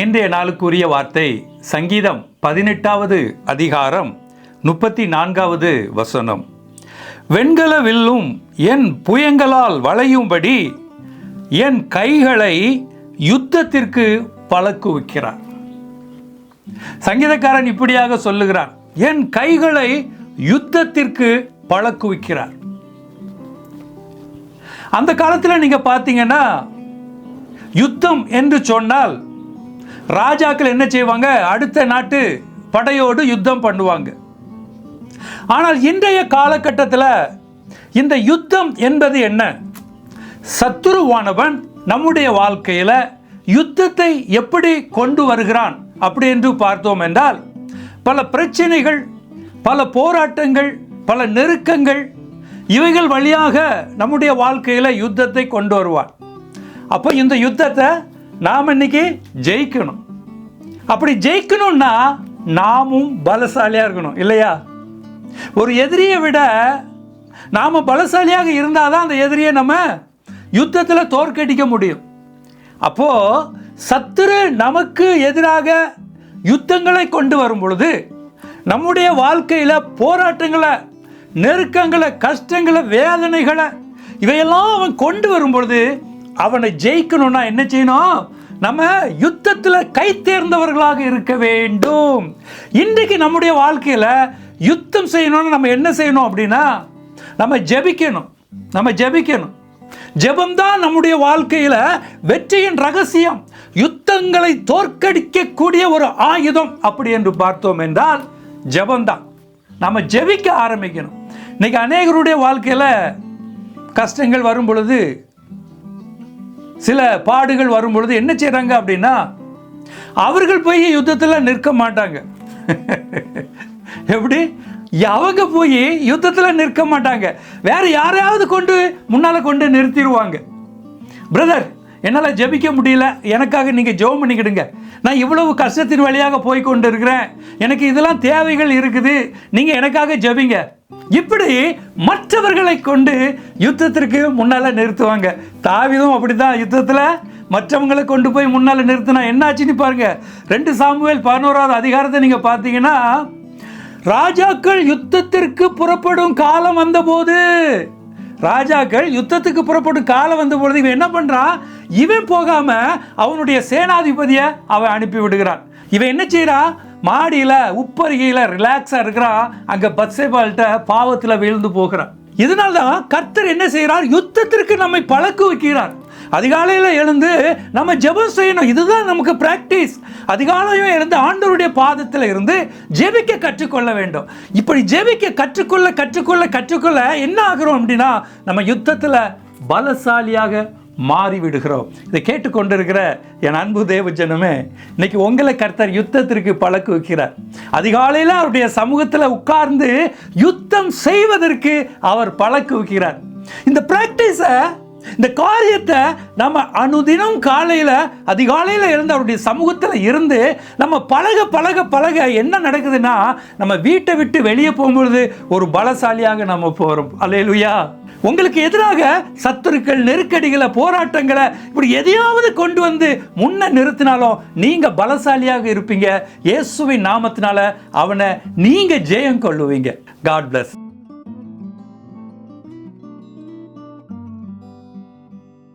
இன்றைய நாளுக்குரிய வார்த்தை சங்கீதம் பதினெட்டாவது அதிகாரம் முப்பத்தி நான்காவது வசனம். வெண்கல வில்லும் என் புயங்களால் வளையும்படி என் கைகளை யுத்தத்திற்கு பழக்குவிக்கிறார். சங்கீதக்காரன் இப்படியாக சொல்லுகிறார் என் கைகளை யுத்தத்திற்கு பழக்குவிக்கிறார். அந்த காலத்தில் நீங்க பார்த்தீங்கன்னா யுத்தம் என்று சொன்னால் ராஜாக்கள் என்ன செய்வாங்க? அடுத்த நாட்டு படையோடு யுத்தம் பண்ணுவாங்க. ஆனால் இன்றைய காலகட்டத்தில் இந்த யுத்தம் என்பது என்ன? சத்துருவானவன் நம்முடைய வாழ்க்கையில் யுத்தத்தை எப்படி கொண்டு வருகிறான் அப்படி என்று பார்த்தோம் என்றால் பல பிரச்சனைகள் பல போராட்டங்கள் பல நெருக்கங்கள் இவைகள் வழியாக நம்முடைய வாழ்க்கையில் யுத்தத்தை கொண்டு வருவான். அப்போ இந்த யுத்தத்தை நாம் இன்னைக்கு ஜெயிக்கணும். அப்படி ஜெயிக்கணும்னா நாமும் பலசாலியாக இருக்கணும் இல்லையா? ஒரு எதிரியை விட நாம் பலசாலியாக இருந்தால் தான் அந்த எதிரியை நம்ம யுத்தத்தில் தோற்கடிக்க முடியும். அப்போது சத்துரு நமக்கு எதிராக யுத்தங்களை கொண்டு வரும் பொழுது நம்முடைய வாழ்க்கையில் போராட்டங்களை நெருக்கங்களை கஷ்டங்களை வேதனைகளை இவையெல்லாம் அவன் கொண்டு வரும் பொழுது அவனை ஜெயிக்கணும்னா என்ன செய்யணும்? நம்ம யுத்தத்தில் கை தேர்ந்தவர்களாக இருக்க வேண்டும். இன்றைக்கு நம்முடைய வாழ்க்கையில் யுத்தம் செய்யணும்னு நம்ம என்ன செய்யணும் அப்படின்னா நம்ம ஜெபிக்கணும். நம்ம ஜெபிக்கணும். ஜெபம்தான் நம்முடைய வாழ்க்கையில் வெற்றியின் ரகசியம். யுத்தங்களை தோற்கடிக்கக்கூடிய ஒரு ஆயுதம் அப்படி என்று பார்த்தோம் என்றால் ஜெபம்தான். நம்ம ஜெபிக்க ஆரம்பிக்கணும். இன்னைக்கு அநேகருடைய வாழ்க்கையில் கஷ்டங்கள் வரும் பொழுது சில பாடுகள் வரும்பொழுது என்ன செய்கிறாங்க அப்படின்னா அவர்கள் போய் யுத்தத்தில் நிற்க மாட்டாங்க. எப்படி? அவங்க போய் யுத்தத்தில் நிற்க மாட்டாங்க. வேற யாரையாவது கொண்டு முன்னால் கொண்டு நிறுத்திடுவாங்க. பிரதர் என்னால் ஜெபிக்க முடியல. எனக்காக நீங்கள் ஜெபம் பண்ணிக்கிடுங்க. நான் இவ்வளவு கஷ்டத்தின் வழியாக போய் கொண்டு இருக்கிறேன் எனக்கு இதெல்லாம் தேவைகள் இருக்குது. நீங்கள் எனக்காக ஜெபிங்க. இப்படி மற்றவர்களை கொண்டு யுத்தத்திற்கு முன்னால் நிறுத்துவாங்க. தாவிதும் அப்படி தான் யுத்தத்தில் மற்றவங்களை கொண்டு போய் முன்னால் நிறுத்தினா என்ன ஆச்சுன்னு பாருங்க. ரெண்டு சாமுவேல் பதினோராவது அதிகாரத்தை நீங்கள் பார்த்தீங்கன்னா ராஜாக்கள் யுத்தத்திற்கு புறப்படும் காலம் வந்தபோது ராஜாக்கள் யுத்தத்துக்கு புறப்படும் காலம் வந்த பொழுது இவன் என்ன பண்றான்? இவன் போகாம அவனுடைய சேனாதிபதியை அவன் அனுப்பி விடுகிறான். இவன் என்ன செய்யறான்? மாடியில் உப்பருகையில் ரிலாக்ஸாக இருக்கிறான். அங்கே பத்சேபால்கிட்ட பாவத்தில் விழுந்து போகிறான். இதனால தான் கர்த்தர் என்ன செய்கிறார்? யுத்தத்திற்கு நம்மை பழக்க வைக்கிறார். அதிகாலையில் எழுந்து நம்ம ஜெபம் செய்யணும். இதுதான் நமக்கு பிராக்டிஸ் அதிகாலையும் இருந்து ஆண்டவருடைய பாதத்தில் இருந்து ஜெபிக்க கற்றுக்கொள்ள வேண்டும். இப்படி ஜெபிக்க கற்றுக்கொள்ள கற்றுக்கொள்ள கற்றுக்கொள்ள என்ன ஆகிறோம் அப்படின்னா நம்ம யுத்தத்தில் பலசாலியாக மாறிவிடுகிறோம். இதை கேட்டுக்கொண்டிருக்கிற என் அன்பு தேவஜனமே இன்னைக்கு உங்களை கர்த்தர் யுத்தத்திற்கு பழக்க வைக்கிறார். அதிகாலையில் அவருடைய சமூகத்தில் உட்கார்ந்து யுத்தம் செய்வதற்கு அவர் பழக்க வைக்கிறார். இந்த பிராக்டிஸை இந்த காரியத்தை நம்ம அனுதினம் காலையில் அதிகாலையில் இருந்து அவருடைய சமூகத்தில் இருந்து நம்ம பழக பழக பழக என்ன நடக்குதுன்னா நம்ம வீட்டை விட்டு வெளியே போகும்பொழுது ஒரு பலசாலியாக நம்ம போகிறோம் அலையலுயா உங்களுக்கு எதிராக சத்துருக்கள் நெருக்கடிகளை போராட்டங்களை இப்படி எதையாவது கொண்டு வந்து முன்ன நிறுத்தினாலும் நீங்கள் பலசாலியாக இருப்பீங்க. இயேசுவின் நாமத்தினால அவனை நீங்கள் ஜெயம் கொள்ளுவீங்க. God plus